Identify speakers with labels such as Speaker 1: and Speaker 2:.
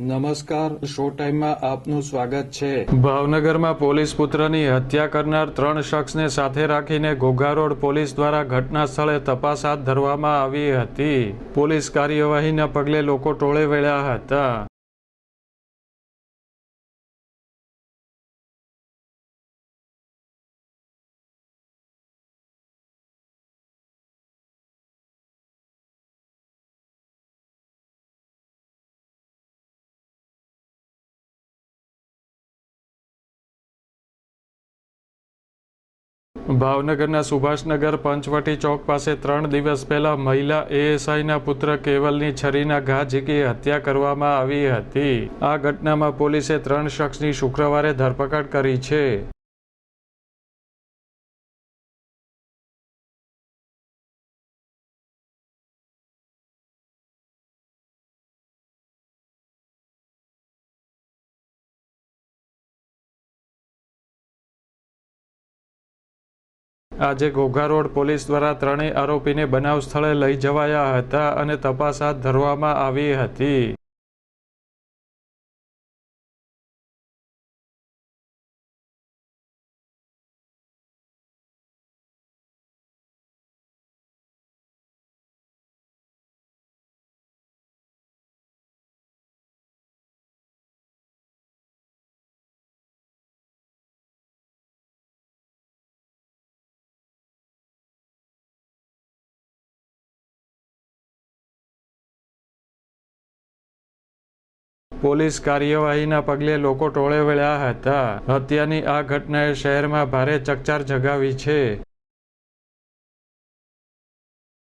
Speaker 1: નમસ્કાર, શો ટાઈમમાં આપનું સ્વાગત છે.
Speaker 2: ભાવનગરમાં પોલીસ પુત્રની હત્યા કરનાર ત્રણ શખ્સને સાથે રાખીને ઘોઘા રોડ પોલીસ દ્વારા ઘટના સ્થળે તપાસ હાથ ધરવામાં આવી હતી. પોલીસ કાર્યવાહીના પગલે લોકો ટોળે વળ્યા હતા. ભાવનગરના સુભાષનગર પંચવટી ચોક પાસે ત્રણ દિવસ પહેલા મહિલા એએસઆઈના પુત્ર કેવલની છરીના ઘા ઝીકી હત્યા કરવામાં આવી હતી. આ ઘટનામાં પોલીસે ત્રણ શખ્સની શુક્રવારે ધરપકડ કરી છે. આજે ઘોઘા રોડ પોલીસ દ્વારા ત્રણેય આરોપીને બનાવ સ્થળે લઈ જવાયા હતા અને તપાસ હાથ ધરવામાં આવી હતી. પોલીસ કાર્યવાહીના પગલે લોકો ટોળે વળ્યા હતા. હત્યાની આ ઘટનાએ શહેરમાં ભારે ચકચાર જગાવી છે.